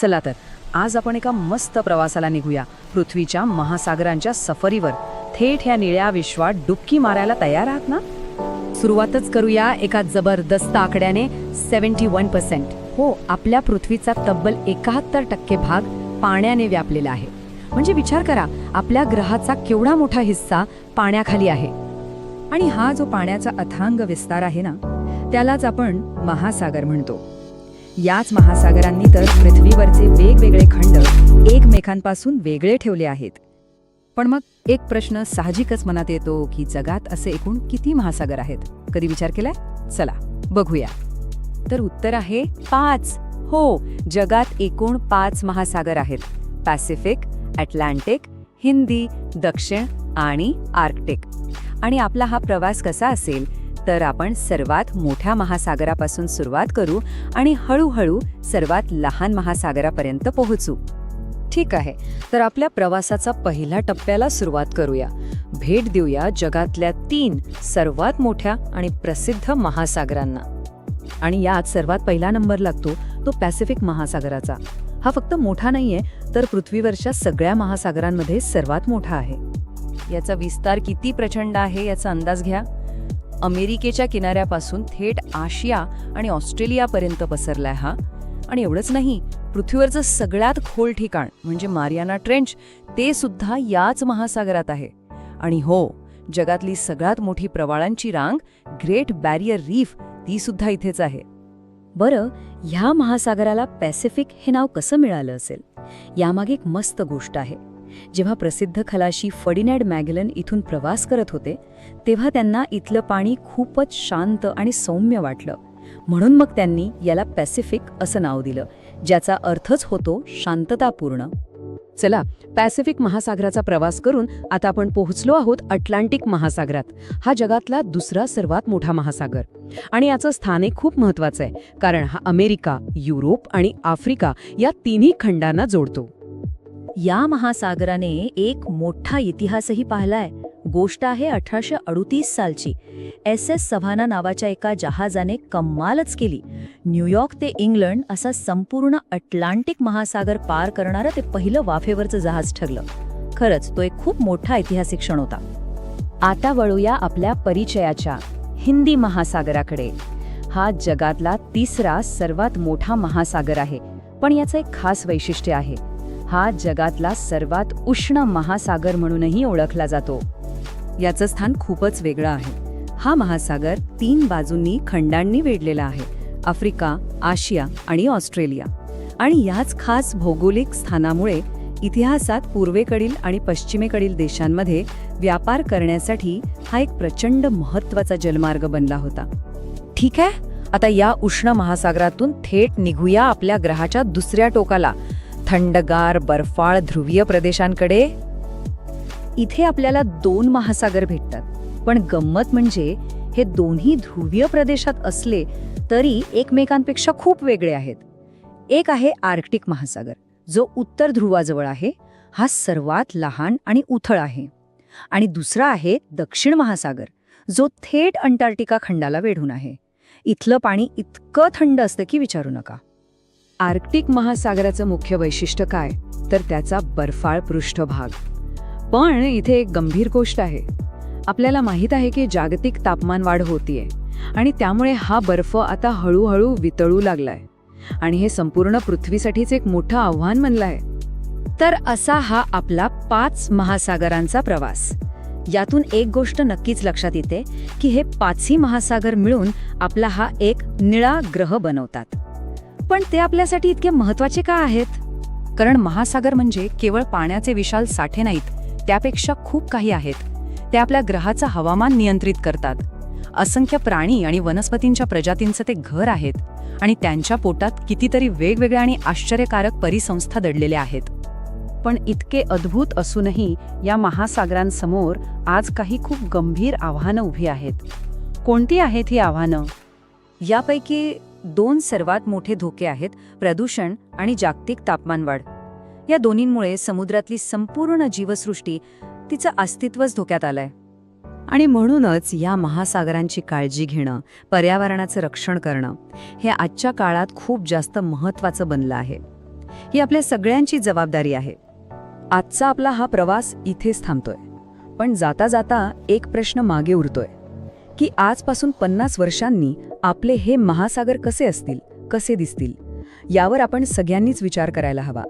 चला तर आज आपण एका मस्त प्रवासाला निघूया. पृथ्वीच्या महासागरांच्या सफरीवर. थेट ह्या निळ्या विश्वात डुबकी मारायला तयार आहात ना? सुरुवातच करूया एका जबरदस्त आकड्याने सेव्हन्टी वन पर्सेंट. हो आपल्या पृथ्वीचा तब्बल एकाहत्तर टक्के भाग पाण्याने व्यापलेला आहे. म्हणजे विचार करा आपल्या ग्रहाचा केवढा मोठा हिस्सा पाण्याखाली आहे. आणि हा जो पाण्याचा अथांग विस्तार आहे ना त्यालाच आपण महासागर म्हणतो. याच महासागरांनी तर पृथ्वीवरचे वेगवेगळे खंड एकमेकांपासून वेगळे ठेवले आहेत. पण मग एक प्रश्न साहजिकच मनात येतो की जगात असे एकूण किती महासागर आहेत? कधी विचार केलाय? चला बघूया. तर उत्तर आहे पाच. हो जगात एकूण पाच महासागर आहेत. पॅसिफिक अटलांटिक हिंदी दक्षिण आणि आर्क्टिक. आणि आपला हा प्रवास कसा असेल? तर आपण सर्वात मोठ्या महासागरापासून सुरुवात करू आणि हळूहळू सर्वात लहान महासागरापर्यंत पोहोचू. ठीक आहे तर आपल्या प्रवासाचा पहिल्या टप्प्याला सुरुवात करूया. भेट देऊया जगातल्या तीन सर्वात मोठ्या आणि प्रसिद्ध महासागरांना. आणि यात सर्वात पहिला नंबर लागतो तो पॅसिफिक महासागराचा. हा फक्त मोठा नाहीये तर पृथ्वीवरच्या सगळ्या महासागरांमध्ये सर्वात मोठा आहे. याचा विस्तार किती प्रचंड आहे याचा अंदाज घ्या. अमेरिकेच्या किनाऱ्यापासून थेट आशिया आणि ऑस्ट्रेलियापर्यंत पसरलाय हा. आणि एवढंच नाही पृथ्वीवरचं सगळ्यात खोल ठिकाण म्हणजे मारियाना ट्रेंच ते सुद्धा याच महासागरात आहे. आणि हो जगातली सगळ्यात मोठी प्रवाळांची रांग ग्रेट बॅरियर रीफ ती सुद्धा इथेच आहे. बरं ह्या महासागराला पॅसिफिक हे नाव कसं मिळालं असेल? यामागे एक मस्त गोष्ट आहे. जेव्हा प्रसिद्ध खलाशी फडिनॅड मॅगलन इथून प्रवास करत होते तेव्हा त्यांना इथलं पाणी खूपच शांत आणि सौम्य वाटलं. म्हणून मग त्यांनी याला पॅसिफिक असं नाव दिलं ज्याचा अर्थच होतो शांततापूर्ण. चला पॅसिफिक महासागराचा प्रवास करून आता आपण पोहोचलो आहोत अटलांटिक महासागरात. हा जगातला दुसरा सर्वात मोठा महासागर. आणि याचं स्थान खूप महत्वाचं आहे कारण हा अमेरिका युरोप आणि आफ्रिका या तिन्ही खंडांना जोडतो. या महासागराने एक मोठा इतिहासही पाहिलाय. गोष्ट आहे अठराशे अडुतीस सालची. एस एस सव्हाना नावाच्या एका जहाजाने कमालच केली. न्यूयॉर्क ते इंग्लंड असा संपूर्ण अटलांटिक महासागर पार करणारं ते पहिलं वाफेवरचं जहाज ठरलं. खरंच तो एक खूप मोठा ऐतिहासिक क्षण होता. आता वळूया आपल्या परिचयाच्या हिंदी महासागराकडे. हा जगातला तिसरा सर्वात मोठा महासागर आहे पण याचं एक खास वैशिष्ट्य आहे. हा जगातला सर्वात उष्ण महासागर म्हणूनही ओळखला जातो. याचं स्थान खूपच वेगळं आहे. हा महासागर तीन बाजूंनी खंडांनी वेढलेला आहे आफ्रिका आशिया आणि ऑस्ट्रेलिया. आणि याच खास भौगोलिक स्थानामुळे इतिहासात पूर्वेकडील आणि पश्चिमेकडील देशांमध्ये व्यापार करण्यासाठी हा एक प्रचंड महत्त्वाचा जलमार्ग बनला होता. ठीक आहे? आता या उष्ण महासागरातून थेट निघूया आपल्या ग्रहाच्या दुसऱ्या टोकाला. थंडगार बर्फाळ ध्रुवीय प्रदेशांकडे इथे आपल्याला दोन महासागर भेटतात. पण गंमत म्हणजे हे दोन्ही ध्रुवीय प्रदेशात असले तरी एकमेकांपेक्षा खूप वेगळे आहेत. एक आहे आर्क्टिक महासागर जो उत्तर ध्रुवाजवळ आहे. हा सर्वात लहान आणि उथळ आहे. आणि दुसरा आहे दक्षिण महासागर जो थेट अंटार्क्टिका खंडाला वेढून आहे. इथलं पाणी इतकं थंड असतं की विचारू नका. आर्क्टिक महासागराचं मुख्य वैशिष्ट्य काय? तर त्याचा बर्फाळ पृष्ठभाग. पण इथे एक गंभीर गोष्ट आहे. आपल्याला माहीत आहे की जागतिक तापमान वाढ होतीये आणि त्यामुळे हा बर्फ आता हळूहळू वितळू लागलाय. आणि हे संपूर्ण पृथ्वीसाठीच एक मोठं आव्हान बनलं आहे. तर असा हा आपला पाच महासागरांचा प्रवास. यातून एक गोष्ट नक्कीच लक्षात येते की हे पाचही महासागर मिळून आपला हा एक निळा ग्रह बनवतात. पण ते आपल्यासाठी इतके महत्त्वाचे का आहेत? कारण महासागर म्हणजे केवळ पाण्याचे विशाल साठे नाहीत त्यापेक्षा खूप काही आहेत. ते आपल्या ग्रहाचं हवामान नियंत्रित करतात. असंख्य प्राणी आणि वनस्पतींच्या प्रजातींचं ते घर आहेत आणि त्यांच्या पोटात कितीतरी वेगवेगळ्या आणि आश्चर्यकारक परिसंस्था दडलेल्या आहेत. पण इतके अद्भुत असूनही या महासागरांसमोर आज काही खूप गंभीर आव्हानं उभी आहेत. कोणती आहेत ही आव्हानं? यापैकी दोन सर्वात मोठे धोके आहेत प्रदूषण आणि जागतिक तापमानवाढ. या दोन्हींमुळे समुद्रातली संपूर्ण जीवसृष्टी तिचं अस्तित्वच धोक्यात आलंय. आणि म्हणूनच या महासागरांची काळजी घेणं पर्यावरणाचं रक्षण करणं हे आजच्या काळात खूप जास्त महत्त्वाचं बनलं आहे. ही आपल्या सगळ्यांची जबाबदारी आहे. आजचा आपला हा प्रवास इथेच थांबतोय. पण जाता जाता एक प्रश्न मागे उरतोय. की आजपासून पन्नास वर्षांनी आपले हे महासागर कसे असतील कसे दिसतील यावर आपण सगळ्यांनीच विचार करायला हवा.